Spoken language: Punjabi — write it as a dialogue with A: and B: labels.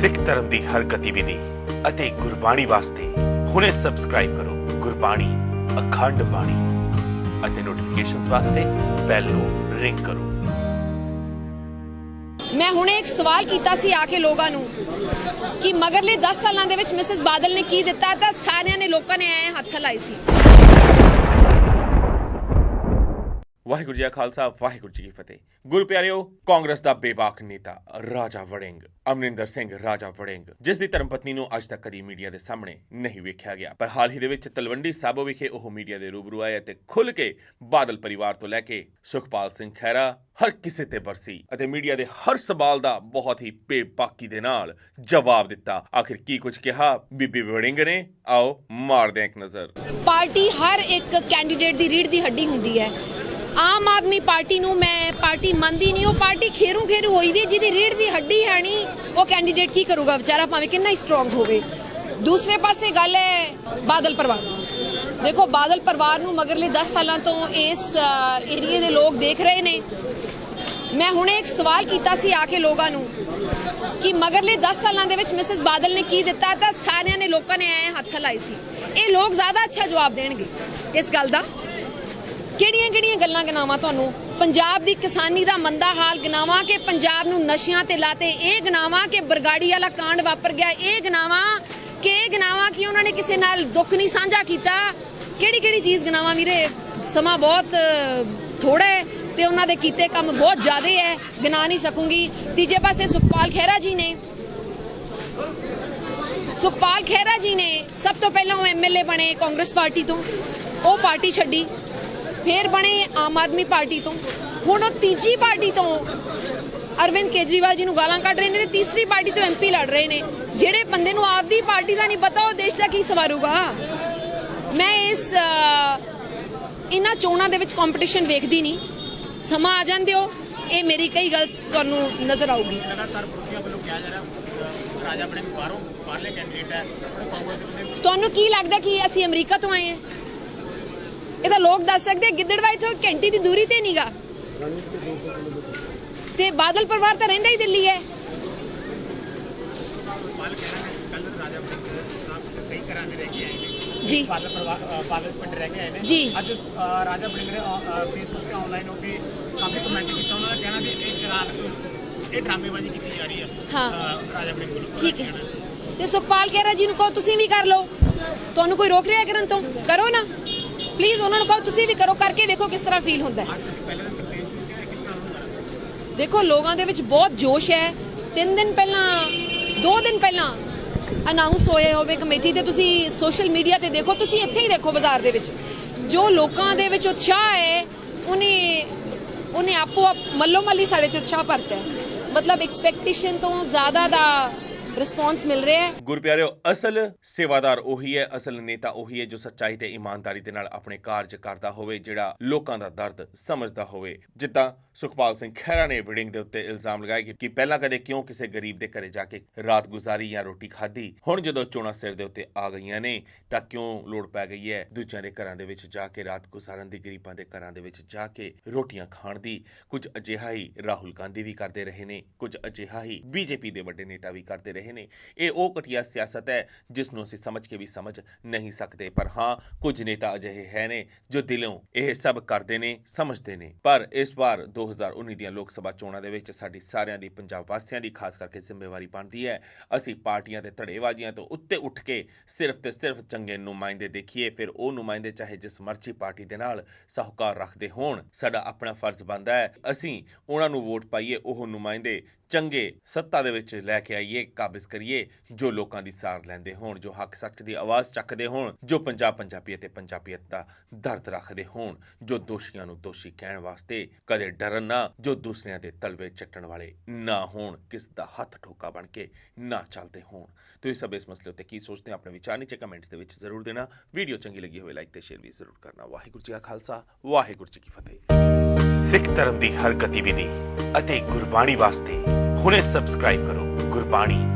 A: ਸਿੱਖ ਧਰਮ ਦੀ ਹਰ ਗਤੀਵਿਧੀ ਅਤੇ ਗੁਰਬਾਣੀ ਵਾਸਤੇ ਹੁਣੇ ਸਬਸਕ੍ਰਾਈਬ ਕਰੋ ਗੁਰਬਾਣੀ ਅਖੰਡ ਬਾਣੀ ਅਤੇ ਨੋਟੀਫਿਕੇਸ਼ਨਸ ਵਾਸਤੇ ਬੈਲ ਨੂੰ ਰਿੰਗ ਕਰੋ।
B: ਮੈਂ ਹੁਣੇ ਇੱਕ ਸਵਾਲ ਕੀਤਾ ਸੀ ਆ ਕੇ ਲੋਕਾਂ ਨੂੰ ਕਿ ਮਗਰਲੇ 10 ਸਾਲਾਂ ਦੇ ਵਿੱਚ ਮਿਸਿਸ ਬਾਦਲ ਨੇ ਕੀ ਦਿੱਤਾ ਤਾਂ ਸਾਰਿਆਂ ਨੇ ਲੋਕਾਂ ਨੇ ਐ ਹੱਥ ਲਾਏ ਸੀ।
A: ਵਾਹਿਗੁਰੂ ਜੀ ਕਾ ਖਾਲਸਾ ਵਾਹਿਗੁਰੂ ਜੀ ਕੀ ਫਤਿਹ। ਗੁਰੂ ਪਿਆਰਿਓ, ਕਾਂਗਰਸ ਦਾ ਬੇਬਾਕ ਨੇਤਾ ਰਾਜਾ ਵੜਿੰਗ, ਅਮਰਿੰਦਰ ਸਿੰਘ ਰਾਜਾ ਵੜਿੰਗ, ਜਿਸ ਦੀ ਧਰਮ ਪਤਨੀ ਨੂੰ ਅੱਜ ਤੱਕ ਕਦੀ ਮੀਡੀਆ ਦੇ ਸਾਹਮਣੇ ਨਹੀਂ ਵੇਖਿਆ ਗਿਆ। ਪਰ ਹਾਲ ਹੀ ਦੇ ਵਿੱਚ ਤਲਵੰਡੀ ਸਾਬੋ ਵਿਖੇ ਉਹ ਮੀਡੀਆ ਦੇ ਰੂਬਰੂ ਆਏ ਅਤੇ ਖੁੱਲ੍ਹ ਕੇ ਬਾਦਲ ਪਰਿਵਾਰ ਤੋਂ ਲੈ ਕੇ ਸੁਖਪਾਲ ਸਿੰਘ ਖਹਿਰਾ, ਹਰ ਕਿਸੇ ਤੇ ਬਰਸੀ ਅਤੇ ਮੀਡੀਆ ਦੇ ਹਰ ਸਵਾਲ ਦਾ ਬਹੁਤ ਹੀ ਬੇਬਾਕੀ ਦੇ ਨਾਲ ਜਵਾਬ ਦਿੱਤਾ। ਆਖਿਰ ਕੀ ਕੁਝ ਕਿਹਾ? ਬੀਬੀ ਵੜਿੰਗ ਨੇ। ਆਓ, ਮਾਰਦੇ ਇੱਕ ਨਜ਼ਰ।
B: ਪਾਰਟੀ ਹਰ ਇੱਕ ਕੈਂਡੀਡੇਟ ਦੀ ਰੀੜ ਦੀ ਹੱਡੀ ਹੁੰਦੀ ਹੈ। ਆਮ ਆਦਮੀ ਪਾਰਟੀ ਨੂੰ ਮੈਂ ਪਾਰਟੀ ਮੰਨਦੀ ਨਹੀਂ, ਉਹ ਪਾਰਟੀ ਖੇਰੂ ਖੇਰੂ ਹੋਈ ਵੀ ਜਿਹਦੀ ਰੀੜ ਦੀ ਹੱਡੀ ਹੈ ਨਹੀਂ, ਉਹ ਕੈਂਡੀਡੇਟ ਕੀ ਕਰੂਗਾ ਵਿਚਾਰਾ, ਭਾਵੇਂ ਕਿੰਨਾ ਹੀ ਸਟਰੋਂਗ ਹੋਵੇ। ਦੂਸਰੇ ਪਾਸੇ ਗੱਲ ਹੈ ਬਾਦਲ ਪਰਿਵਾਰ ਦੇਖੋ, ਬਾਦਲ ਪਰਿਵਾਰ ਨੂੰ ਮਗਰਲੇ 10 ਸਾਲਾਂ ਤੋਂ ਇਸ ਏਰੀਏ ਦੇ ਲੋਕ ਦੇਖ ਰਹੇ ਨੇ। ਮੈਂ ਹੁਣੇ ਇੱਕ ਸਵਾਲ ਕੀਤਾ ਸੀ ਆ ਕੇ ਲੋਕਾਂ ਨੂੰ ਕਿ ਮਗਰਲੇ 10 ਸਾਲਾਂ ਦੇ ਵਿੱਚ ਮਿਸਿਸ ਬਾਦਲ ਨੇ ਕੀ ਦਿੱਤਾ ਤਾਂ ਸਾਰਿਆਂ ਨੇ ਲੋਕਾਂ ਨੇ ਐ ਹੱਥ ਲਾਏ ਸੀ। ਇਹ ਲੋਕ ਜ਼ਿਆਦਾ ਅੱਛਾ ਜਵਾਬ ਦੇਣਗੇ ਇਸ ਗੱਲ ਦਾ। ਕਿਹੜੀਆਂ ਕਿਹੜੀਆਂ ਗੱਲਾਂ ਗਿਣਾਵਾਂ ਤੁਹਾਨੂੰ? ਪੰਜਾਬ ਦੀ ਕਿਸਾਨੀ ਦਾ ਮੰਦਾ ਹਾਲ ਗਿਣਾਵਾਂ ਕਿ ਪੰਜਾਬ ਨੂੰ ਨਸ਼ਿਆਂ ਤੇ ਲਾਤੇ? ਇਹ ਗਿਣਾਵਾਂ ਕਿ ਬਰਗਾੜੀ ਵਾਲਾ ਕਾਂਡ ਵਾਪਰ ਗਿਆ? ਇਹ ਗਿਣਾਵਾਂ ਕਿ ਇਹ ਗਿਣਾਵਾਂ ਕਿ ਉਹਨਾਂ ਨੇ ਕਿਸੇ ਨਾਲ ਦੁੱਖ ਨਹੀਂ ਸਾਂਝਾ ਕੀਤਾ? ਕਿਹੜੀ ਕਿਹੜੀ ਚੀਜ਼ ਗਿਣਾਵਾਂ ਵੀਰੇ? ਸਮਾਂ ਬਹੁਤ ਥੋੜਾ ਹੈ ਤੇ ਉਹਨਾਂ ਦੇ ਕੀਤੇ ਕੰਮ ਬਹੁਤ ਜ਼ਿਆਦਾ ਹੈ। ਗਿਣਾ ਨਹੀਂ ਸਕੂੰਗੀ। ਤੀਜੇ ਪਾਸੇ ਸੁਖਪਾਲ ਖਹਿਰਾ ਜੀ ਨੇ। ਸੁਖਪਾਲ ਖਹਿਰਾ ਜੀ ਨੇ ਸਭ ਤੋਂ ਪਹਿਲਾਂ ਉਹ ਐਮਐਲਏ ਬਣੇ ਕਾਂਗਰਸ ਪਾਰਟੀ ਤੋਂ। ਉਹ ਪਾਰਟੀ ਛੱਡੀ। ਫਿਰ ਬਣੇ ਆਮ ਆਦਮੀ ਪਾਰਟੀ ਤੋਂ। ਹੁਣ ਉਹ ਤੀਜੀ ਪਾਰਟੀ ਤੋਂ ਅਰਵਿੰਦ ਕੇਜਰੀਵਾਲ ਜੀ ਨੂੰ ਗਾਲਾਂ ਕੱਢ ਰਹੇ ਨੇ ਤੇ ਤੀਸਰੀ ਪਾਰਟੀ ਤੋਂ ਐਮਪੀ ਲੜ ਰਹੇ ਨੇ। ਜਿਹੜੇ ਬੰਦੇ ਨੂੰ ਆਪਦੀ ਪਾਰਟੀ ਦਾ ਨਹੀਂ ਪਤਾ ਉਹ ਦੇਸ਼ ਦਾ ਕੀ ਸਵਾਰੂਗਾ? ਮੈਂ ਇਸ ਇਹਨਾਂ ਚੋਣਾਂ ਦੇ ਵਿੱਚ ਕੰਪੀਟੀਸ਼ਨ ਵੇਖਦੀ ਨਹੀਂ। ਸਮਾਂ ਆ ਜਾਂਦੇ ਹੋ ਇਹ ਮੇਰੀ ਕਈ ਗੱਲ ਤੁਹਾਨੂੰ ਨਜ਼ਰ ਆਊਗੀ।
C: ਲਗਾਤਾਰ ਵਿਰੋਧੀਆਂ ਵੱਲੋਂ ਕਿਹਾ ਜਾ ਰਿਹਾ ਰਾਜਾ ਆਪਣੇ ਬਾਹਰੋਂ ਬਾਹਰਲੇ ਕੈਂਡੀਡੇਟ ਹੈ
B: ਤੁਹਾਨੂੰ ਕੀ ਲੱਗਦਾ ਕਿ ਅਸੀਂ ਅਮਰੀਕਾ ਤੋਂ ਆਏ ਹਾਂ? ਇਹ ਤਾਂ ਲੋਕ ਦੱਸ ਸਕਦੇ ਆ, ਗਿੱਦੜਵਾ ਇੱਥੋਂ ਇੱਕ ਘੰਟੀ ਦੀ ਦੂਰੀ ਤੇ ਨਹੀਂਗਾ ਤੇ ਬਾਦਲ ਪਰਿਵਾਰ ਤਾਂ ਰਹਿੰਦਾ ਹੀ ਦਿੱਲੀ ਹੈ।
C: ਕੱਲ ਰਹਿ ਕੇ
B: ਜੀ।
C: ਬਾਦਲ ਪਰਿਵਾਰ ਅਹ ਬਾਦਲ ਪਿੰਡ ਰਹਿ ਕੇ ਆਏ ਨੇ।
B: ਜੀ।
C: ਅੱਜ ਰਾਜਾ ਬੜਿੰਗ ਨੇ ਫੇਸਬੁੱਕ ਤੇ ਆਨਲਾਈਨ ਹੋ ਕੇ ਕਾਫੀ ਕਮੈਂਟ ਕੀਤਾ। ਉਹਨਾਂ ਦਾ ਕਹਿਣਾ ਵੀ ਇਹ ਕਰਾਰ ਇਹ ਡਰਾਮੇਬਾਜ਼ੀ ਕੀਤੀ ਜਾ ਰਹੀ ਹੈ।
B: ਹਾਂ।
C: ਰਾਜਾ ਬੜਿੰਗ ਵੱਲੋਂ
B: ਠੀਕ ਹੈ। ਤੇ ਸੁਖਪਾਲ ਖਹਿਰਾ ਜੀ ਨੂੰ ਕਹੋ ਤੁਸੀਂ ਵੀ ਕਰ ਲਓ। ਤੁਹਾਨੂੰ ਕੋਈ ਰੋਕ ਰਿਹਾ ਕਰਨ ਤੋਂ? ਕਰੋ ਨਾ। ਪਲੀਜ਼ ਉਹਨਾਂ ਨੂੰ ਕਹੋ ਤੁਸੀਂ ਵੀ ਕਰੋ ਕਰਕੇ ਵੇਖੋ ਕਿਸ ਤਰ੍ਹਾਂ ਫੀਲ ਹੁੰਦਾ ਹੈ। ਦੇਖੋ ਲੋਕਾਂ ਦੇ ਵਿੱਚ ਬਹੁਤ ਜੋਸ਼ ਹੈ। ਤਿੰਨ ਦਿਨ ਪਹਿਲਾਂ ਦੋ ਦਿਨ ਪਹਿਲਾਂ ਅਨਾਉਂਸ ਹੋਏ ਹੋਵੇ ਕਮੇਟੀ ਤੇ ਤੁਸੀਂ ਸੋਸ਼ਲ ਮੀਡੀਆ ਤੇ ਦੇਖੋ ਤੁਸੀਂ ਇੱਥੇ ਹੀ ਦੇਖੋ ਬਾਜ਼ਾਰ ਦੇ ਵਿੱਚ। ਜੋ ਲੋਕਾਂ ਦੇ ਵਿੱਚ ਉਤਸ਼ਾਹ ਹੈ ਉਹਨੇ ਉਹਨੇ ਆਪੋ ਆਪ ਮੱਲੋ ਮੱਲੀ ਸਾਡੇ ਚ ਉਤਸ਼ਾਹ ਭਰਤਾ ਹੈ। ਮਤਲਬ ਐਕਸਪੈਕਟੇਸ਼ਨ ਤੋਂ ਜ਼ਿਆਦਾ ਦਾ ਰਿਸਪੌਂਸ ਮਿਲ ਰਿਹਾ ਹੈ।
A: ਗੁਰਪਿਆਰਿਓ ਅਸਲ ਸੇਵਾਦਾਰ ਉਹੀ ਹੈ, ਅਸਲ ਨੇਤਾ ਉਹੀ ਹੈ ਜੋ ਸੱਚਾਈ ਤੇ ਇਮਾਨਦਾਰੀ ਦੇ ਨਾਲ ਆਪਣੇ ਕਾਰਜ ਕਰਦਾ ਹੋਵੇ, ਜਿਹੜਾ ਲੋਕਾਂ ਦਾ ਦਰਦ ਸਮਝਦਾ ਹੋਵੇ। ਜਿੱਦਾਂ ਸੁਖਪਾਲ ਸਿੰਘ ਖਹਿਰਾ ਨੇ ਵਿਡਿੰਗ ਦੇ ਉੱਤੇ ਇਲਜ਼ਾਮ ਲਗਾਇਆ ਕਿ- ਪਹਿਲਾਂ ਕਦੇ ਕਿਉਂ ਕਿਸੇ ਗਰੀਬ ਦੇ ਘਰੇ ਜਾ ਕੇ ਰਾਤ ਗੁਜ਼ਾਰੀ ਜਾਂ ਰੋਟੀ ਖਾਧੀ, ਹੁਣ ਜਦੋਂ ਚੋਣਾਂ ਸਿਰ ਦੇ ਉੱਤੇ ਆ ਗਈਆਂ ਨੇ, ਤਾਂ ਕਿਉਂ ਲੋੜ ਪੈ ਗਈ ਹੈ ਦੂਜਿਆਂ ਦੇ ਘਰਾਂ ਦੇ ਵਿੱਚ ਜਾ ਕੇ ਰਾਤ ਗੁਜ਼ਾਰਨ ਦੀ, ਗਰੀਬਾਂ ਦੇ ਘਰਾਂ ਦੇ ਵਿੱਚ ਜਾ ਕੇ ਰੋਟੀਆਂ ਖਾਣ ਦੀ? ਕੁਝ ਅਜਿਹਾ ਹੀ ਰਾਹੁਲ ਗਾਂਧੀ ਵੀ ਕਰਦੇ ਰਹੇ ਨੇ, ਕੁਝ ਅਜਿਹਾ ਹੀ ਬੀਜੇਪੀ ਦੇ ਵੱਡੇ ਨੇਤਾ ਵੀ ਕਰਦੇ ਰਹੇ ਨੇ। ਇਹ ਉਹ ਘਟੀਆ ਸਿਆਸਤ ਹੈ ਜਿਸ ਨੂੰ ਅਸੀਂ ਸਮਝ ਕੇ ਵੀ ਸਮਝ ਨਹੀਂ ਸਕਦੇ। ਪਰ ਹਾਂ, ਕੁਝ ਨੇਤਾ ਅਜਿਹੇ ਹੈ ਨੇ ਜੋ ਦਿਲੋਂ ਇਹ ਸਭ ਕਰਦੇ ਨੇ, ਸਮਝਦੇ ਨੇ। ਪਰ ਇਸ ਵਾਰ 2019 ਦੀਆਂ ਲੋਕ ਸਭਾ ਚੋਣਾਂ ਦੇ ਵਿੱਚ ਸਾਡੀ ਸਾਰਿਆਂ ਦੀ ਪੰਜਾਬ ਵਾਸੀਆਂ ਦੀ ਖਾਸ ਕਰਕੇ ਜ਼ਿੰਮੇਵਾਰੀ ਬਣਦੀ ਹੈ। ਅਸੀਂ ਪਾਰਟੀਆਂ ਤੇ ਧੜੇਵਾਜ਼ੀਆਂ ਤੋਂ ਉੱਤੇ ਉੱਠ ਕੇ ਸਿਰਫ ਤੇ ਸਿਰਫ ਚੰਗੇ ਨੁਮਾਇੰਦੇ ਦੇਖੀਏ, ਫਿਰ ਉਹ ਨੁਮਾਇੰਦੇ ਚਾਹੇ ਜਿਸ ਮਰਜ਼ੀ ਪਾਰਟੀ ਦੇ ਨਾਲ ਸਾਹੂਕਾਰ ਰੱਖਦੇ ਹੋਣ, ਸਾਡਾ ਆਪਣਾ ਫਰਜ਼ ਬਣਦਾ ਹੈ। ਅਸੀਂ ਉਹਨਾਂ ਨੂੰ ਵੋਟ ਪਾਈਏ, ਉਹ ਨੁਮਾਇੰਦੇ ਚੰਗੇ ਸੱਤਾ ਦੇ ਵਿੱਚ ਲੈ ਕੇ ਆਈਏ ਕਾਬਜ਼ ਕਰੀਏ, ਜੋ ਲੋਕਾਂ ਦੀ ਸਾਰ ਲੈਂਦੇ ਹੋਣ, ਜੋ ਹੱਕ ਸੱਚ ਦੀ ਆਵਾਜ਼ ਚੱਕਦੇ ਹੋਣ, ਜੋ ਪੰਜਾਬ ਪੰਜਾਬੀ ਅਤੇ ਪੰਜਾਬੀਅਤ ਦਾ ਦਰਦ ਰੱਖਦੇ ਹੋਣ, ਜੋ ਦੋਸ਼ੀਆਂ ਨੂੰ ਦੋਸ਼ੀ ਕਹਿਣ ਵਾਸਤੇ ਕਦੇ ਡਰਨ ਨਾ, ਜੋ ਦੂਸਰਿਆਂ ਦੇ ਤਲਵੇ ਚੱਟਣ ਵਾਲੇ ਨਾ ਹੋਣ, ਕਿਸ ਦਾ ਹੱਥ ਠੋਕਾ ਬਣ ਕੇ ਨਾ ਚੱਲਦੇ ਹੋਣ। ਤੁਸੀਂ ਸਭ, ਇਸ ਮਸਲੇ ਉੱਤੇ ਕੀ ਸੋਚਦੇ ਹੋ, ਆਪਣੇ ਵਿਚਾਰ ਨੀਚੇ ਕਮੈਂਟਸ ਦੇ ਵਿੱਚ ਜ਼ਰੂਰ ਦੇਣਾ। ਵੀਡੀਓ ਚੰਗੀ ਲੱਗੀ ਹੋਵੇ, ਲਾਈਕ ਤੇ ਸ਼ੇਅਰ ਵੀ ਜ਼ਰੂਰ ਕਰਨਾ। ਵਾਹਿਗੁਰੂ ਜੀ ਕਾ ਖਾਲਸਾ, ਵਾਹਿਗੁਰੂ ਜੀ ਕੀ ਫਤਿਹ। ਸਿੱਖ ਧਰਮ ਦੀ ਹਰ ਗਤੀਵਿਧੀ ਅਤੇ ਗੁਰਬਾਣੀ ਵਾਸਤੇ ਹੁਣੇ ਸਬਸਕ੍ਰਾਈਬ ਕਰੋ ਗੁਰਬਾਣੀ